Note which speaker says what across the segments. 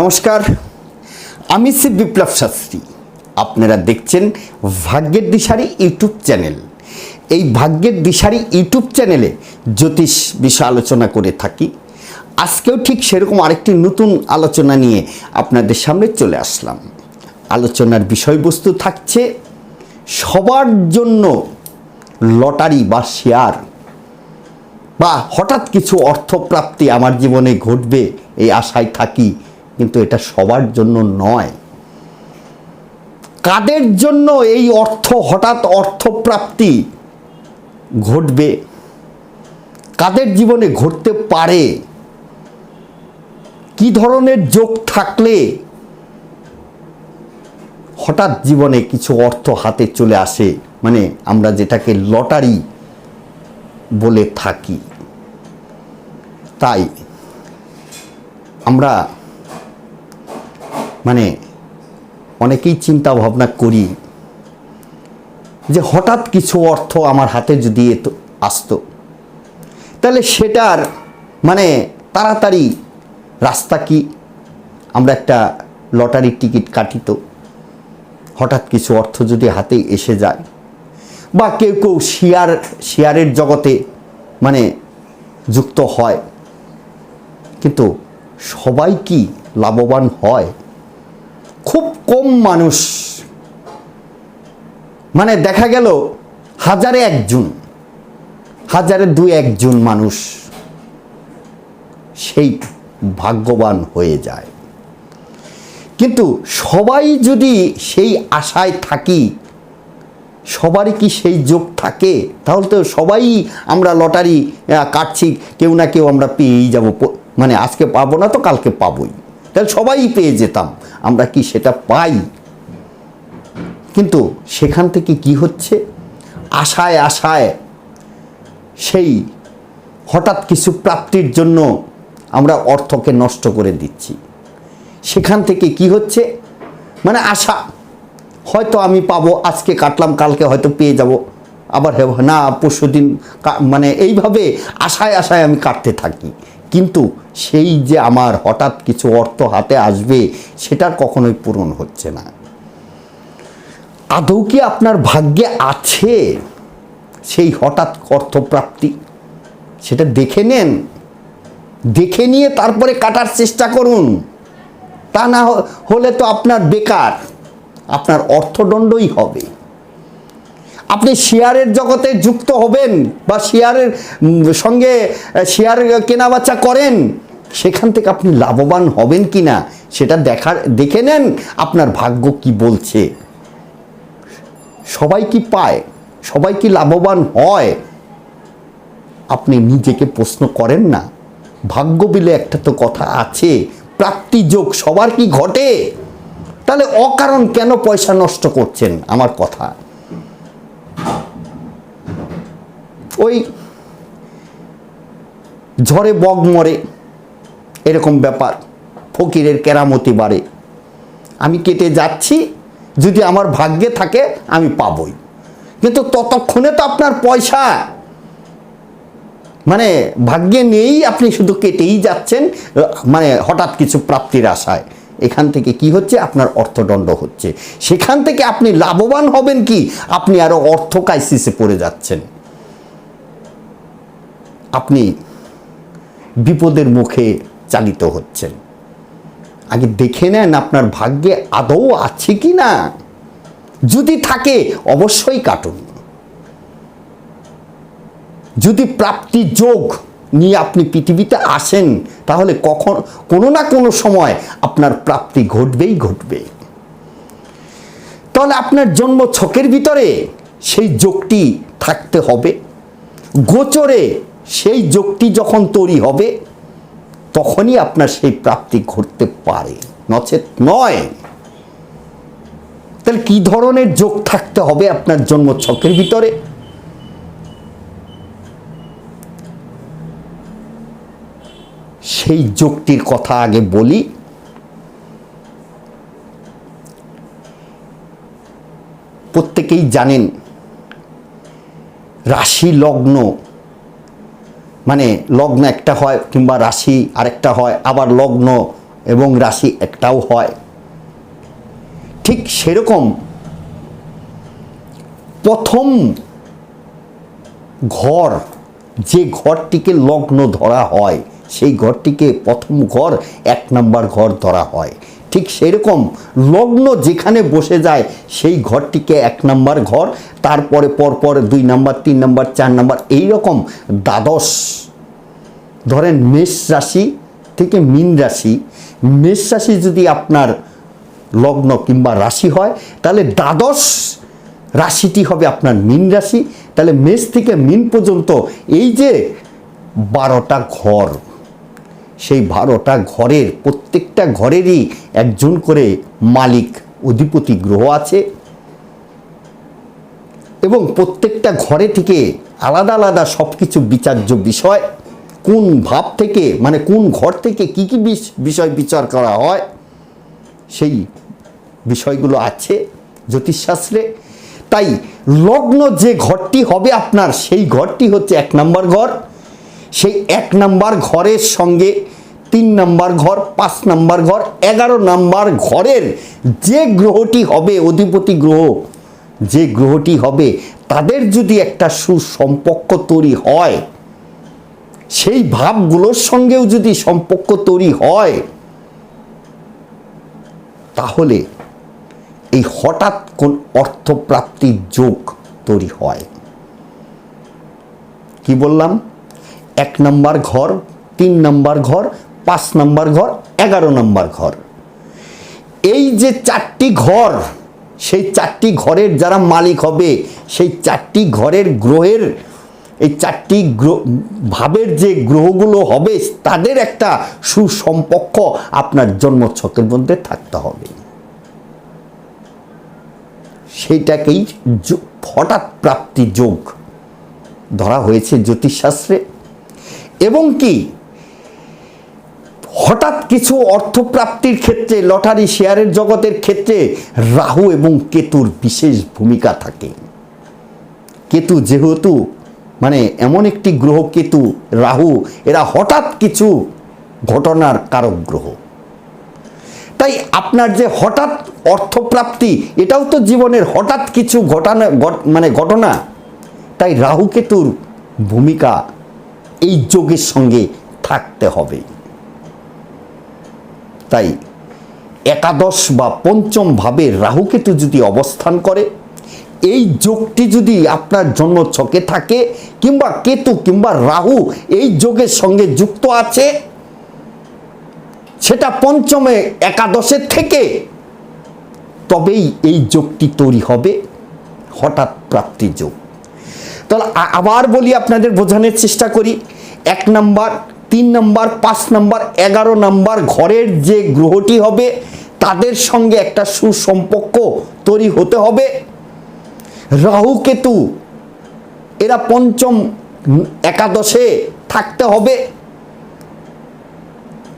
Speaker 1: নমস্কার, আমি শ্রী বিপ্লব শাস্ত্রী। আপনারা দেখছেন ভাগ্যের দিশারি ইউটিউব চ্যানেল। এই ভাগ্যের দিশারি ইউটিউব চ্যানেলে জ্যোতিষ বিষয় আলোচনা করে থাকি। আজকেও ঠিক সেরকম আরেকটি নতুন আলোচনা নিয়ে আপনাদের সামনে চলে আসলাম। আলোচনার বিষয়বস্তু থাকছে সবার জন্য লটারি বা শেয়ার বা হঠাৎ কিছু অর্থপ্রাপ্তি আমার জীবনে ঘটবে, এই আশায় থাকি। কিন্তু এটা সবার জন্য নয়। কাদের জন্য এই অর্থ, হঠাৎ অর্থপ্রাপ্তি ঘটবে? কাদের জীবনে ঘটতে পারে? কি ধরনের যোগ থাকলে হঠাৎ জীবনে কিছু অর্থ হাতে চলে আসে? মানে আমরা যেটাকে লটারি বলে থাকি। তাই আমরা মানে অনেকেই চিন্তা ভাবনা করি যে হঠাৎ কিছু অর্থ আমার হাতে যদি এত আসতো, তাহলে সেটার মানে তাড়াতাড়ি রাস্তা কি? আমরা একটা লটারির টিকিট কাটিত, হঠাৎ কিছু অর্থ যদি হাতে এসে যায়, বা কেউ কেউ শেয়ার শেয়ারের জগতে মানে যুক্ত হয়, কিন্তু সবাই কি লাভবান হয়? খুব কম মানুষ। মানে দেখা গেল হাজারে একজন, হাজারে দুই একজন মানুষ সেই ভাগ্যবান হয়ে যায়। কিন্তু সবাই যদি সেই আশায় থাকি, সবারই কি সেই যোগ থাকে? তাহলে তো সবাই আমরা লটারি কাটছি, কেউ না কেউ আমরা পেয়েই যাব। মানে আজকে পাবো না তো কালকে পাবোই। তাহলে সবাই পেয়ে যেতাম। আমরা কি সেটা পাই? কিন্তু সেখান থেকে কি হচ্ছে? আশায় আশায় সেই হঠাৎ কিছু প্রাপ্তির জন্য আমরা অর্থকে নষ্ট করে দিচ্ছি। সেখান থেকে কি হচ্ছে? মানে আশা। হয়তো আমি পাবো, আজকে কাটলাম, কালকে হয়তো পেয়ে যাব। আবার না পরশু দিন মানে এইভাবে আশায় আশায় আমি কাটতে থাকি। কিন্তু সেই যে আমার হঠাৎ কিছু অর্থ হাতে আসবে, সেটা কখনোই পূরণ হচ্ছে না। আদৌ কি আপনার ভাগ্যে আছে সেই হঠাৎ অর্থপ্রাপ্তি? সেটা দেখে নেন। দেখে নিয়ে তারপরে কাটার চেষ্টা করুন। তা না হলে তো আপনার বেকার, আপনার অর্থদণ্ডই হবে। আপনি শেয়ারের জগতে যুক্ত হবেন বা শেয়ারের সঙ্গে শেয়ার কেনাবেচা করেন, সেখান থেকে আপনি লাভবান হবেন কি না সেটা দেখার, দেখে নেন আপনার ভাগ্য কি বলছে। সবাই কি পায়, সবাই কি লাভবান হয়, আপনি নিজেকে প্রশ্ন করেন না। ভাগ্য বিলে একটা তো কথা আছে, প্রাপ্তি যোগ সবার কি ঘটে? তাহলে অকারণ কেন পয়সা নষ্ট করছেন? আমার কথা। ওই ঝড়ে বগ মরে এরকম ব্যাপার, ফকিরের কেরামতি বাড়ে। আমি কেটে যাচ্ছি, যদি আমার ভাগ্যে থাকে আমি পাবই। কিন্তু ততক্ষণে তো আপনার পয়সা। মানে ভাগ্যে নেই, আপনি শুধু কেটেই যাচ্ছেন মানে হঠাৎ কিছু প্রাপ্তির আশায়। এখান থেকে কি হচ্ছে? আপনার অর্থদণ্ড হচ্ছে। সেখান থেকে আপনি লাভবান হবেন কি? আপনি আরও অর্থ ক্রাইসিসে পড়ে যাচ্ছেন। আপনি বিপদের মুখে চালিত হচ্ছেন। আগে দেখে নেন আপনার ভাগ্যে আদৌ আছে কি না। যদি থাকে, অবশ্যই কাটুন। যদি প্রাপ্তি যোগ নিয়ে আপনি পৃথিবীতে আসেন, তাহলে কখন, কোনো না কোনো সময় আপনার প্রাপ্তি ঘটবেই ঘটবে। তাহলে আপনার জন্ম ছকের ভিতরে সেই যোগটি থাকতে হবে। গোচরে সেই যোগটি যখন তৈরি হবে, তখনই আপনার সেই প্রাপ্তি ঘটতে পারে। নচেত নয়। তাহলে কি ধরনের যোগ থাকতে হবে আপনার জন্ম ছকের ভিতরে? সেই যোগটির কথা আগে বলি। প্রত্যেকেই জানেন, রাশি লগ্ন মানে লগ্ন একটা হয় কিংবা রাশি আরেকটা হয়, আবার লগ্ন এবং রাশি একটাও হয়। ঠিক সেরকম প্রথম ঘর, যে ঘরটিকে লগ্ন ধরা হয়, সেই ঘরটিকে প্রথম ঘর, এক নাম্বার ঘর ধরা হয়। ঠিক সেরকম লগ্ন যেখানে বসে যায়, সেই ঘরটিকে এক নম্বর ঘর, তারপরে পরপর দুই নাম্বার, তিন নাম্বার, চার নাম্বার এই রকম দ্বাদশ। ধরেন মেষ রাশি থেকে মীন রাশি। মেষ রাশি যদি আপনার লগ্ন কিংবা রাশি হয়, তাহলে দ্বাদশ রাশিটি হবে আপনার মীন রাশি। তাহলে মেষ থেকে মীন পর্যন্ত এই যে বারোটা ঘর সেই বারোটা ঘরের প্রত্যেকটা ঘরেরই একজন করে মালিক, অধিপতি গ্রহ আছে। এবং প্রত্যেকটা ঘরে থেকে আলাদা আলাদা সব কিছু বিচার্য বিষয়, কোন ভাব থেকে মানে কোন ঘর থেকে কি কি বিষ- বিষয় বিচার করা হয়, সেই বিষয়গুলো আছে জ্যোতিষশাস্ত্রে। তাই লগ্ন যে ঘরটি হবে আপনার, সেই ঘরটি হচ্ছে এক নম্বর ঘর। সেই এক নাম্বার ঘরের সঙ্গে তিন নাম্বার ঘর, পাঁচ নাম্বার ঘর, এগারো নাম্বার ঘরের যে গ্রহটি হবে, অধিপতি গ্রহ, যে গ্রহটি হবে, তাদের যদি একটা সুসম্পর্ক তৈরি হয়, সেই ভাবগুলোর সঙ্গেও যদি সম্পর্ক তৈরি হয়, তাহলে এই হঠাৎ কোন অর্থপ্রাপ্তির যোগ তৈরি হয়। কি বললাম? এক নম্বর ঘর, তিন নম্বর ঘর, পাঁচ নম্বর ঘর, এগারো নম্বর ঘর। এই যে চারটি ঘর, সেই চারটি ঘরের যারা মালিক হবে, সেই চারটি ঘরের গ্রহের, এই চারটি ভাবের যে গ্রহগুলো হবে, তাদের একটা সুসম্পর্ক আপনার জন্মছকের মধ্যে থাকতে হবে। সেইটাকেই হঠাৎ প্রাপ্তি যোগ ধরা হয়েছে জ্যোতিষশাস্ত্রে। এবং কি? হঠাৎ কিছু অর্থপ্রাপ্তির ক্ষেত্রে, লটারি শেয়ারের জগতের ক্ষেত্রে রাহু এবং কেতুর বিশেষ ভূমিকা থাকে। কেতু যেহেতু মানে এমন একটি গ্রহ কেতু, রাহু, এরা হঠাৎ কিছু ঘটনার কারক গ্রহ। তাই আপনার যে হঠাৎ অর্থপ্রাপ্তি, এটাও তো জীবনের হঠাৎ কিছু ঘটনা, ঘট- মানে ঘটনা। তাই রাহু কেতুর ভূমিকা এই যোগের সঙ্গে থাকতে হবে। তাই একাদশ বা পঞ্চম ভাবে রাহুকেতু যদি অবস্থান করে, এই যোগটি যদি আপনার জন্য ছকে থাকে, কিংবা কেতু কিংবা রাহু এই যোগের সঙ্গে যুক্ত আছে, সেটা পঞ্চমে একাদশের থেকে তবেই এই যোগটি তৈরি হবে, হঠাৎ প্রাপ্তি যোগ। তাহলে আবার বলি আপনাদের বোঝানোর চেষ্টা করি। এক নাম্বার, তিন নাম্বার, পাঁচ নাম্বার, এগারো নাম্বার ঘরের যে গ্রহটি হবে, তাদের সঙ্গে একটা সুসম্পর্ক তৈরি হতে হবে। রাহু কেতু, এরা পঞ্চম একাদশে থাকতে হবে।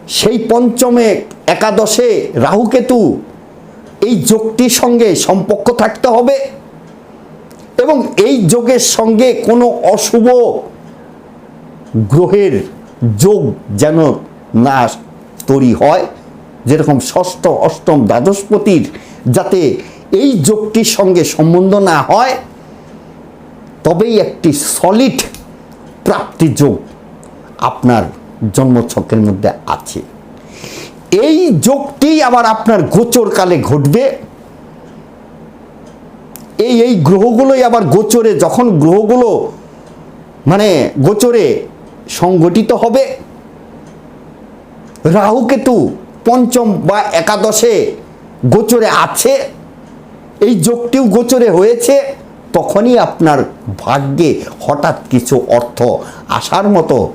Speaker 1: সেই পঞ্চমে একাদশে রাহুকেতু এই যোগটির সঙ্গে সম্পর্ক থাকতে হবে। এবং এই যোগের সঙ্গে কোনো অশুভ গ্রহের যোগ যেন না তৈরি হয়, যেরকম ষষ্ঠ, অষ্টম, দ্বাদশপতির যাতে এই যোগটির সঙ্গে সম্বন্ধ না হয়, তবেই একটি সলিড প্রাপ্তি যোগ আপনার জন্মছকের মধ্যে আছে। এই যোগটি আবার আপনার গোচরকালে ঘটবে। এই এই গ্রহগুলোই আবার গোচরে, যখন গ্রহগুলো মানে গোচরে সংগঠিত হবে, রাহুকেতু পঞ্চম বা একাদশে গোচরে আছে, এই যোগটিও গোচরে হয়েছে, তখনই আপনার ভাগ্যে হঠাৎ কিছু অর্থ আসার মতো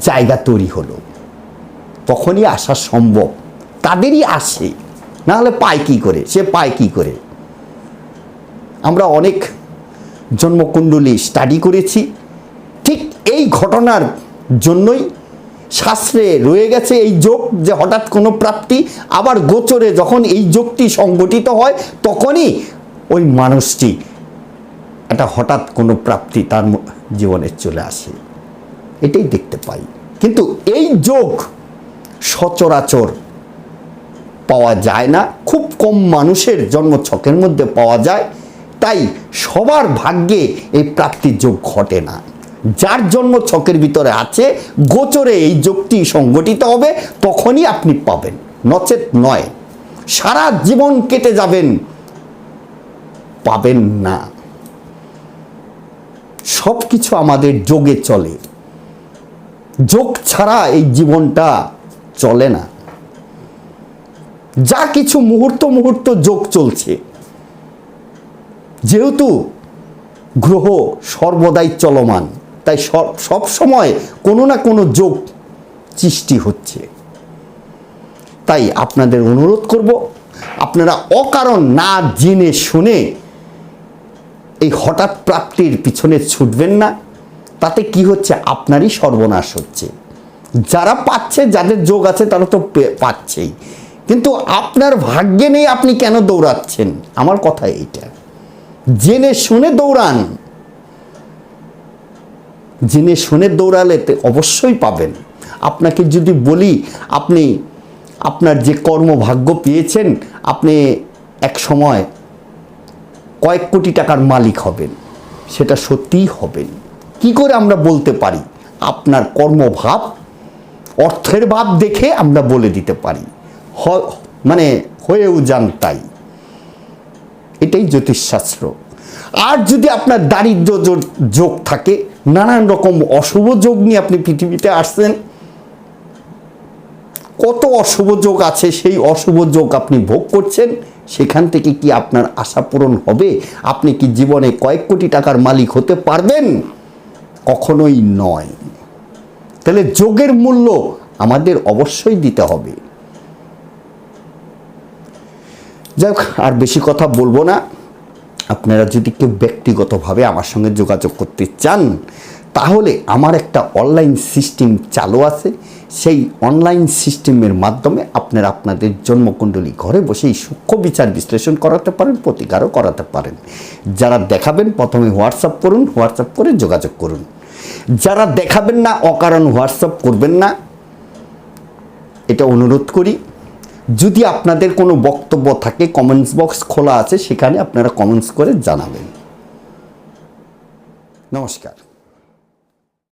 Speaker 1: জায়গা তৈরি হলো। তখনই আসা সম্ভব। তাদেরই আসে, নাহলে পায় কী করে? সে পায় কী করে? আমরা অনেক জন্মকুণ্ডলী স্টাডি করেছি। ঠিক এই ঘটনার জন্যই শাস্ত্রে রয়ে গেছে এই যোগ যে হঠাৎ কোনো প্রাপ্তি, আবার গোচরে যখন এই যোগটি সংগঠিত হয়, তখনই ওই মানুষটি একটা হঠাৎ কোনো প্রাপ্তি তার জীবনে চলে আসে। এটাই দেখতে পাই। কিন্তু এই যোগ সচরাচর পাওয়া যায় না। খুব কম মানুষের জন্ম ছকের মধ্যে পাওয়া যায়। তাই সবার ভাগ্যে এই প্রাপ্তির যোগ ঘটে না। যার জন্ম ছকের ভিতরে আছে, গোচরে এই যোগটি সংগঠিত হবে, তখনই আপনি পাবেন। নচেত নয়, সারা জীবন কেটে যাবেন, পাবেন না। সব কিছু আমাদের যোগে চলে। যোগ ছাড়া এই জীবনটা চলে না। যা কিছু মুহূর্ত মুহূর্ত যোগ চলছে যেহেতু গ্রহ সর্বদাই চলমান, তাই সব সময় কোনো না কোনো যোগ সৃষ্টি হচ্ছে। তাই আপনাদের অনুরোধ করব, আপনারা অকারণ না জেনে শুনে এই হঠাৎ প্রাপ্তির পিছনে ছুটবেন না, তাতে কি হচ্ছে? আপনারই সর্বনাশ হচ্ছে। যারা পাচ্ছে, যাদের যোগ আছে, তারা তো পাচ্ছেই। কিন্তু আপনার ভাগ্যে নেই আপনি কেন দৌড়াচ্ছেন? আমার কথা এইটা। জেনে শুনে দৌড়ান। জেনে শুনে দৌড়ালে অবশ্যই পাবেন। আপনাকে যদি বলি, আপনি আপনার যে কর্মভাগ্য পেয়েছেন, আপনি এক সময় কয়েক কোটি টাকার মালিক হবেন। সেটা সত্যিই হবেন। কি করে আমরা বলতে পারি? আপনার কর্মভাব, অর্থের ভাব দেখে আমরা বলে দিতে পারি। মানে হয়েও যান তাই। এটাই জ্যোতিষশাস্ত্র। আর যদি আপনার দারিদ্র যোগ থাকে, নানান রকম অশুভ যোগ নিয়ে আপনি পৃথিবীতে আসছেন, কত অশুভ যোগ আছে, সেই অশুভ যোগ আপনি ভোগ করছেন, সেখান থেকে কি আপনার আশা পূরণ হবে? আপনি কি জীবনে কয়েক কোটি টাকার মালিক হতে পারবেন? কখনোই নয়। তাহলে যোগের মূল্য আমাদের অবশ্যই দিতে হবে। যাই হোক আর বেশি কথা বলব না। আপনারা যদি কেউ ব্যক্তিগতভাবে আমার সঙ্গে যোগাযোগ করতে চান, তাহলে আমার একটা অনলাইন সিস্টেম চালু আছে। সেই অনলাইন সিস্টেমের মাধ্যমে আপনারা আপনাদের জন্মকুণ্ডলী ঘরে বসেই সূক্ষ্ম বিচার বিশ্লেষণ করাতে পারেন, প্রতিকারও করাতে পারেন। যারা দেখাবেন, প্রথমে হোয়াটসঅ্যাপ করুন হোয়াটসঅ্যাপ করে যোগাযোগ করুন। যারা দেখাবেন না, অকারণ হোয়াটসঅ্যাপ করবেন না। এটা অনুরোধ করি। যদি আপনাদের কোনো বক্তব্য থাকে কমেন্টস বক্স খোলা আছে, সেখানে আপনারা কমেন্টস করে জানাবেন। নমস্কার।